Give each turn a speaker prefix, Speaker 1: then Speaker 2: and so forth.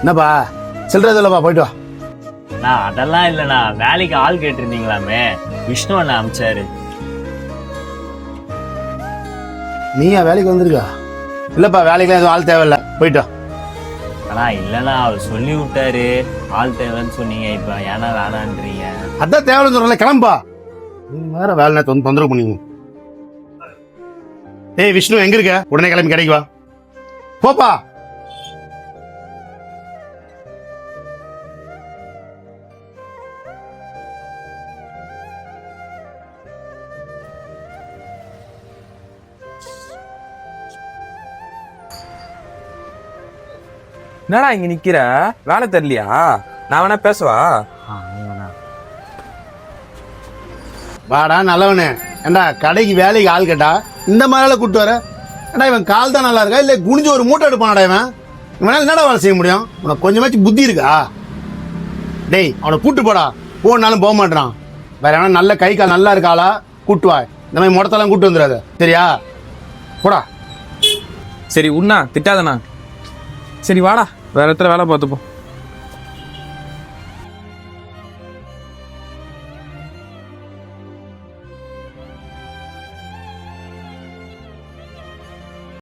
Speaker 1: என்னப்பா? சில்லறது இல்லைப்பா போயிட்டு வா.
Speaker 2: அண்ணா அதெல்லாம் இல்லைண்ணா. வேலைக்கு ஆள் கேட்டிருந்தீங்களாமே. விஷ்ணு அண்ணா அமிச்சாரு.
Speaker 1: நீயா வேலைக்கு வந்திருக்கா? இல்லப்பா வேலைக்குலாம் எதுவும் ஆள் தேவையில்ல. போயிட்டு வா.
Speaker 2: அண்ணா இல்லைண்ணா. அவர் சொல்லி விட்டாரு. ஆள் தேவைன்னு சொன்னீங்க. இப்போ ஏன்னா வேணான்றீங்க.
Speaker 1: அதான் தேவைன்னு சொல்றல கிளம்பா. நீ வேற வேலை நேரத்தை வந்து தொந்தரவு பண்ணிங்க ஏய் விஷ்ணு எங்க இருக்க? உடனே கிளம்பி கடைக்கு வா. போப்பா.
Speaker 3: என்னடா இங்க நிக்கிற? வேலை தெரியலையா? நான் வேணா பேசவா?
Speaker 1: வாடா நல்லவனே. ஏண்டா கடைக்கு வேலைக்கு ஆள் கேட்டா இந்த மாதிரிலாம் கூட்டு வர? ஏண்டா இவன் கால் தான் நல்லா இருக்கா? இல்லை குனிஞ்சு ஒரு மூட்டை எடுப்பானடா இவன்? இவனால என்னடா வேலை செய்ய முடியும்? உனக்கு கொஞ்சமாச்சும் புத்தி இருக்கா? டேய் அவனை கூட்டு போடா. போனாலும் போக மாட்டான். வேற எவனா நல்ல கை கால் நல்லா இருக்காளா கூட்டு வா. இந்த மாதிரி முடத்தெல்லாம் கூட்டு வந்துடாத. சரியா? போடா.
Speaker 3: சரி உண்ணா திட்டாதண்ணா. சரி வாடா. வேற இடத்துல வேலை பார்த்துப்போம்